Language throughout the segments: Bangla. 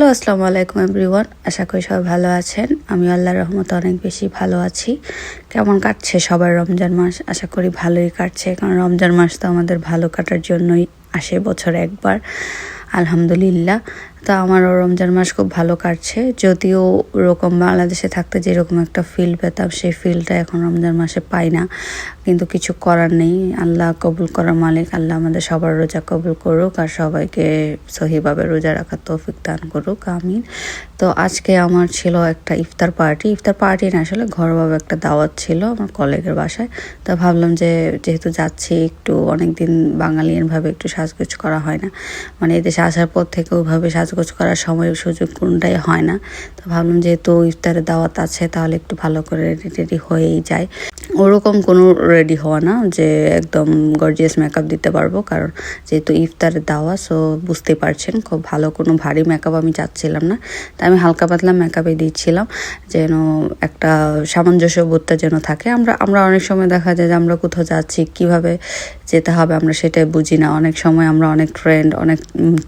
হ্যালো, আসসালামু আলাইকুম এভরিওয়ান। আশা করি সবাই ভালো আছেন। আমি আল্লাহর রহমতে অনেক বেশি ভালো আছি। কেমন কাটছে সবার রমজান মাস? আশা করি ভালোই কাটছে, কারণ রমজান মাস তো আমাদের ভালো কাটার জন্যই আসে বছরে একবার। আলহামদুলিল্লাহ। তা আমারও রমজান মাস খুব ভালো কাটছে। যদিও ওরকম বাংলাদেশে থাকতে যেরকম একটা ফিল পেতাম, সেই ফিলটা এখন রমজান মাসে পাই না। কিন্তু কিছু করার নেই। আল্লাহ কবুল করার মালিক, আল্লাহ আমাদের সবার রোজা কবুল করুক আর সবাইকে সহিভাবে রোজা রাখার তৌফিক দান করুক, আমিন। তো আজকে আমার ছিল একটা ইফতার পার্টি। ইফতার পার্টি না, আসলে ঘরোয়াভাবে একটা দাওয়াত ছিল আমার কলেগের বাসায়। তো ভাবলাম যে, যেহেতু যাচ্ছি, একটু অনেক দিন বাঙালিয়ানভাবে একটু সাজগোজ করা হয় না। মানে এদেশে আসার পর থেকে ওইভাবে সাজগোজ করার সময় সুযোগ কোনটাই হয় না। তো ভাবলাম যেহেতু ইফতারের দাওয়াত আছে, তাহলে একটু ভালো করে রেডি টেডি হয়েই যায়। ওরকম কোনো রেডি হওয়া না যে একদম গর্জিয়াস মেকআপ দিতে পারব। কারণ যেহেতু ইফতারের দাওয়া সো বুঝতে পারছেন, খুব ভালো কোনো ভারী মেকআপ আমি চাচ্ছিলাম না। তাই আমি হালকা পাতলা মেকআপে দিচ্ছিলাম, যেন একটা সামঞ্জস্য বোধটা যেন থাকে। আমরা আমরা অনেক সময় দেখা যায় যে আমরা কোথাও যাচ্ছি, কীভাবে যেতে হবে আমরা সেটাই বুঝি না। অনেক সময় আমরা অনেক ট্রেন্ড অনেক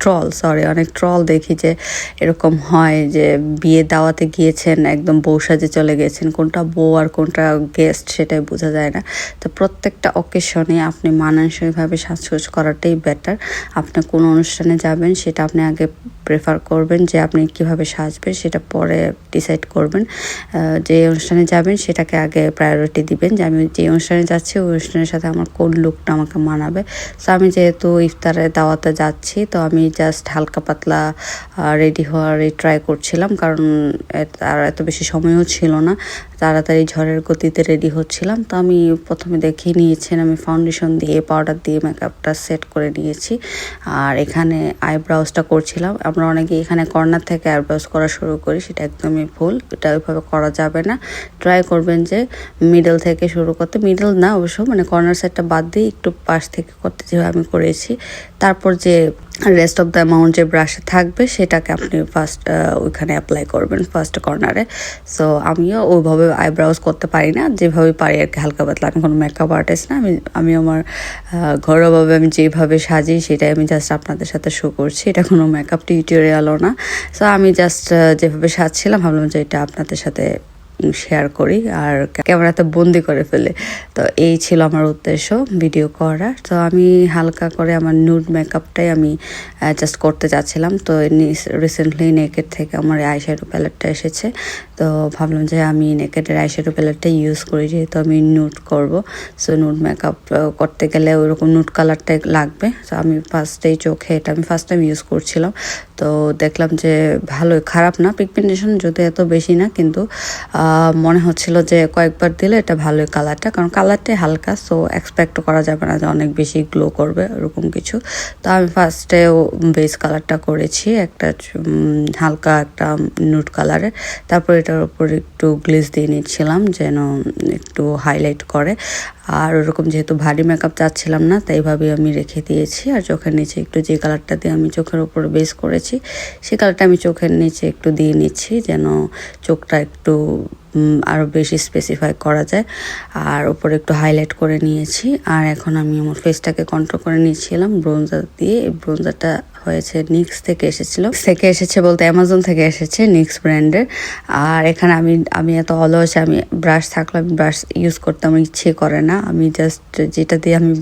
ট্রল সরি অনেক ট্রল দেখি যে এরকম হয় যে বিয়ে দাওয়াতে গিয়েছেন, একদম বউ সাজে চলে গেছেন, কোনটা বউ আর কোনটা গেস্ট সেটাই বোঝা যায় না। তো প্রত্যেকটা অকেশনে আপনি মানানসইভাবে সাজসজ্জ করাটাই বেটার আপনি কোনো অনুষ্ঠানে যাবেন, সেটা আপনি আগে প্রেফার করবেন যে আপনি কীভাবে সাজবেন সেটা পরে ডিসাইড করবেন। যে অনুষ্ঠানে যাবেন সেটাকে আগে প্রায়োরিটি দিবেন যে আমি যে অনুষ্ঠানে যাচ্ছি ওই অনুষ্ঠানের সাথে আমার কোন লুকটা আমাকে মানাবে। সো আমি যেহেতু ইফতারের দাওয়াতে যাচ্ছি, তো আমি জাস্ট হালকা পাতলা রেডি হওয়ারই ট্রাই করছিলাম কারণ আর এত বেশি সময়ও ছিল না। তাড়াতাড়ি ঝড়ের গতিতে রেডি হচ্ছিলাম। তো আমি প্রথমে দেখিয়ে নিয়েছেন, আমি ফাউন্ডেশন দিয়ে পাউডার দিয়ে মেকআপটা সেট করে নিয়েছি। আর এখানে আইব্রাউজটা করছিলাম। আমরা অনেকে এখানে কর্নার থেকে আইব্রাউজ করা শুরু করি, সেটা একদমই ভুল, এটা ওইভাবে করা যাবে না। ট্রাই করবেন যে মিডল থেকে শুরু করতে মিডল না অবশ্য মানে কর্নার সাইডটা বাদ দিয়ে একটু পাশ থেকে করতে যেভাবে আমি করেছি। তারপর যে রেস্ট অফ দ্য অ্যামাউন্ট যে ব্রাশে থাকবে, সেটাকে আপনি ফার্স্ট ওইখানে অ্যাপ্লাই করবেন ফার্স্ট কর্নারে সো আমিও ওইভাবে আইব্রাউজ করতে পারি না যেভাবে পারি আর কি, হালকা পাতলা। আমি কোনো মেকআপ আর্টিস্ট না, আমি আমি আমার ঘরোয়াভাবে আমি যেভাবে সাজি, সেটাই আমি জাস্ট আপনাদের সাথে শো করছি। এটা কোনো মেকআপ টিউটোরিয়ালও না। সো আমি জাস্ট যেভাবে সাজছিলাম, ভাবলাম যে এটা আপনাদের সাথে শেয়ার করি। আর ক্যামেরাতে বন্দি করে ফেলে। তো এই ছিল আমার উদ্দেশ্য ভিডিও করা তো আমি হালকা করে আমার নুড মেকআপটাই আমি জাস্ট করতে যাচ্ছিলাম। তো রিসেন্টলি নেকেট থেকে আমার আইশ্যাডো প্যালেটটা এসেছে। তো ভাবলাম যে আমি নেকেটের আইশ্যাডো প্যালেটটা ইউজ করি, যেহেতু আমি নুড করব। সো নুড মেকআপ করতে গেলে ওইরকম নুড কালারটাই লাগবে। তো আমি ফার্স্টেই চোখে এটা আমি ফার্স্ট টাইম ইউজ করছিলাম। তো দেখলাম যে ভালোই খারাপ না পিগমেন্টেশন যদি এত বেশি না, কিন্তু মনে হচ্ছিল যে কয়েকবার দিলে এটা ভালোই কালারটা কারণ কালারটাই হালকা সো এক্সপেক্ট করা যাবে না যে অনেক বেশি গ্লো করবে, ওরকম কিছু। তো আমি ফার্স্টে বেস কালারটা করেছি, একটা হালকা একটা নুট কালারে তারপর এটার উপর একটু গ্লিজ দিয়ে নিচ্ছিলাম, যেন একটু হাইলাইট করে। আর ওরকম যেহেতু ভারী মেকআপ চাচ্ছিলাম না, তাই ভাবে আমি রেখে দিয়েছি। আর চোখের নিচে একটু যে কালারটা দিয়ে আমি চোখের উপর বেস করেছি সেই কালারটা আমি চোখের নিচে একটু দিয়ে নিচ্ছি যেন চোখটা একটু আরও বেশি স্পেসিফাই করা যায়। আর ওপরে একটু হাইলাইট করে নিয়েছি। আর এখন আমি আমার ফেসটাকে কন্ট্রোল করে নিয়েছিলাম ব্রোঞ্জার দিয়ে। এই ব্রোঞ্জারটা হয়েছে নিক্স থেকে এসেছিল। থেকে এসেছে বলতে অ্যামাজন থেকে এসেছে নিক্স ব্র্যান্ডের আর এখানে আমি আমি এত অলস, আমি ব্রাশ থাকলে আমি ব্রাশ ইউজ করতে আমার ইচ্ছে করে না। আমি জাস্ট যেটা দিয়ে আমি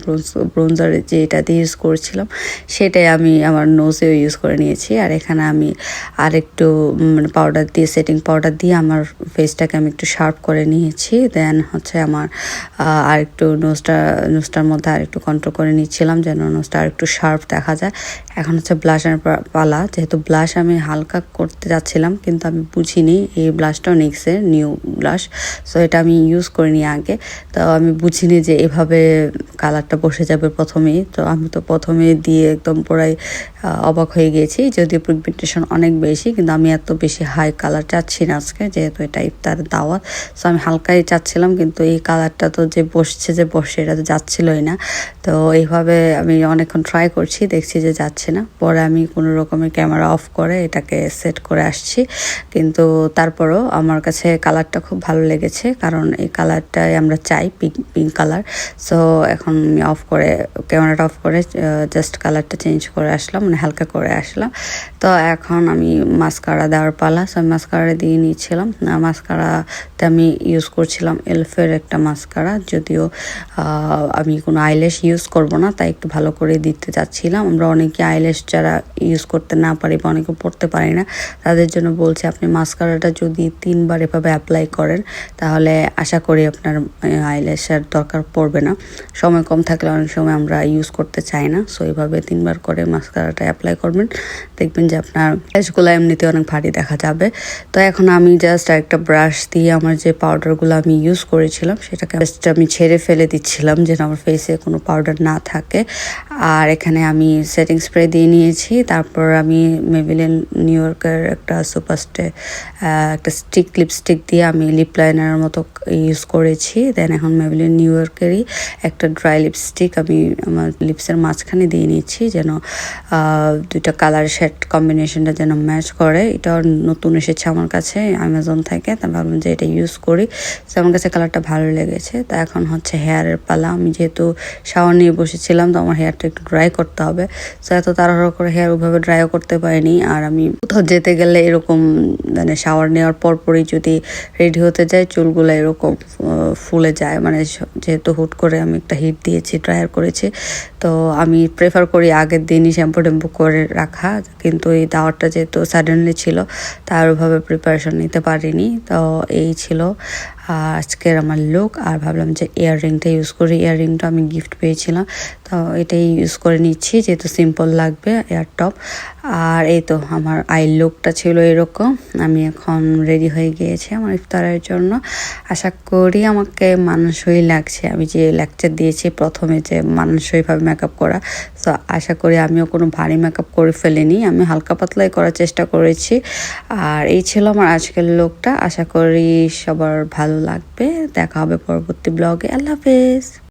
ব্রোঞ্জার যেটা দিয়ে ইউজ করছিলাম, সেটাই আমি আমার নোজেও ইউজ করে নিয়েছি। আর এখানে আমি আর একটু মানে পাউডার দিয়ে সেটিং পাউডার দিয়ে আমার ফেসটাকে আমি একটু শার্প করে নিয়েছি। দেন হচ্ছে আমার আর একটু নোজটা নোজটার মধ্যে আর একটু কন্ট্রোল করে নিচ্ছিলাম, যেন নোজটা আর একটু শার্প দেখা যায়। এখন হচ্ছে ব্লাশের পালা। যেহেতু ব্লাশ আমি হালকা করতে যাচ্ছিলাম, কিন্তু আমি বুঝিনি এই ব্লাশটাও নিক্সের নিউ ব্লাশ সো এটা আমি ইউজ করিনি আগে। তো আমি বুঝিনি যে এভাবে কালারটা বসে যাবে প্রথমেই। তো আমি তো প্রথমে দিয়ে একদম পুরাই অবাক হয়ে গিয়েছি, যদিও পিগমেন্টেশন অনেক বেশি, কিন্তু আমি এত বেশি হাই কালার চাচ্ছি না আজকে, যেহেতু এটা ইফতার দাওয়াত সো আমি হালকাই চাচ্ছিলাম, কিন্তু এই কালারটা তো যে বসছে, যে বসে, এটা তো যাচ্ছিলই না। তো এইভাবে আমি অনেকক্ষণ ট্রাই করছি, দেখছি যে যাচ্ছে না। পরে আমি কোনো রকমের ক্যামেরা অফ করে এটাকে সেট করে আসছি। কিন্তু তারপরও আমার কাছে কালারটা খুব ভালো লেগেছে, কারণ এই কালারটাই আমরা চাই পিঙ্ক পিঙ্ক কালার সো এখন আমি অফ করে ক্যামেরাটা অফ করে জাস্ট কালারটা চেঞ্জ করে আসলাম মানে হালকা করে আসলাম। তো এখন আমি মাস্কারা দেওয়ার পালা। সো মাস্কারা দিয়ে নিয়েছিলাম মাস্কারাতে আমি ইউজ করছিলাম এলফের একটা মাস্কারা যদিও আমি কোনো আইল্যাশ ইউজ করব না, তাই একটু ভালো করে দিতে চাচ্ছিলাম। আমরা অনেকে আইল্যাশ যারা ইউজ করতে না পারি বা অনেকে পড়তে পারি না, তাদের জন্য বলছি আপনি মাস্কারাটা যদি তিনবার এভাবে অ্যাপ্লাই করেন, তাহলে আশা করি আপনার আইল্যাশের দরকার পড়বে না। সময় কম থাকলে অনেক সময় আমরা ইউজ করতে চাই না সো এইভাবে তিনবার করে মাস্কারাটা অ্যাপ্লাই করবেন, দেখবেন যে আপনার ল্যাশগুলো এমনিতে অনেক ভারী দেখা যাবে। তো এখন আমি জাস্ট একটা ব্রাশ দিয়ে আমার যে পাউডারগুলো আমি ইউজ করেছিলাম, সেটাকে জাস্ট আমি ছেড়ে ফেলে দিচ্ছিলাম, যেন আমার ফেসে কোনো পাউডার না থাকে। আর এখানে আমি সেটিং স্প্রে দিয়ে নিয়েছি তারপর আমি মেবিলিন নিউ ইয়র্কের একটা সুপারস্টে একটা স্টিক লিপস্টিক দিয়ে আমি লিপ লাইনারের মতো ইউজ করেছি। দেন এখন মেবিলিন নিউ ইয়র্কেরই একটা ড্রাই লিপস্টিক আমি আমার লিপসের মাঝখানে দিয়ে নিচ্ছি যেন দুইটা কালার শেড কম্বিনেশনটা যেন ম্যাচ করে। এটা নতুন এসেছে আমার কাছে অ্যামাজন থেকে। তা ভাবলাম যে এটা ইউজ করি। তো আমার কাছে কালারটা ভালো লেগেছে। তা এখন হচ্ছে হেয়ারের পালা। আমি যেহেতু শাওয়ার নিয়ে বসেছিলাম, তো আমার হেয়ারটা একটু ড্রাই করতে হবে। তো এত তাড়াহুড়ো করে হেয়ার ওইভাবে ড্রাইও করতে পারিনি। আর আমি কোথাও যেতে গেলে এরকম মানে শাওয়ার নেওয়ার পরপরই যদি রেডি হতে যায় চুলগুলো এরকম ফুলে যায়। মানে যেহেতু হুট করে আমি একটা হিট দিয়েছি ড্রায়ার করেছি তো আমি প্রেফার করি আগের দিনই শ্যাম্পু ট্যাম্পু করে রাখা, কিন্তু এই দাওয়ারটা যেহেতু সাডেনলি ছিল তার ওভাবে প্রিপারেশন নিতে পারিনি। তো এই ছিল আজকের আমার লুক আর ভাবলাম যে ইয়াররিংটা ইউজ করি। ইয়াররিংটা আমি গিফট পেয়েছিলাম, তো এটাই ইউজ করে নিচ্ছি, যেহেতু সিম্পল লাগবে এয়ার টপ আর এই তো আমার আই লুকটা ছিল এরকম, আমি এখন রেডি হয়ে গিয়েছি আমার ইফতারের জন্য। আশা করি আমাকে মানানসই লাগছে। আমি যে লেকচার দিয়েছি, প্রথমে যে মানানসইভাবে মেকআপ করা। সো আশা করি আমিও কোনো ভারী মেকআপ করে ফেলিনি। আমি হালকা পাতলাই করার চেষ্টা করেছি। আর এই ছিল আমার আজকের লোকটা আশা করি সবার ভালো লাগবে। দেখা হবে পরবর্তী ব্লগে আল্লাহ হাফেজ।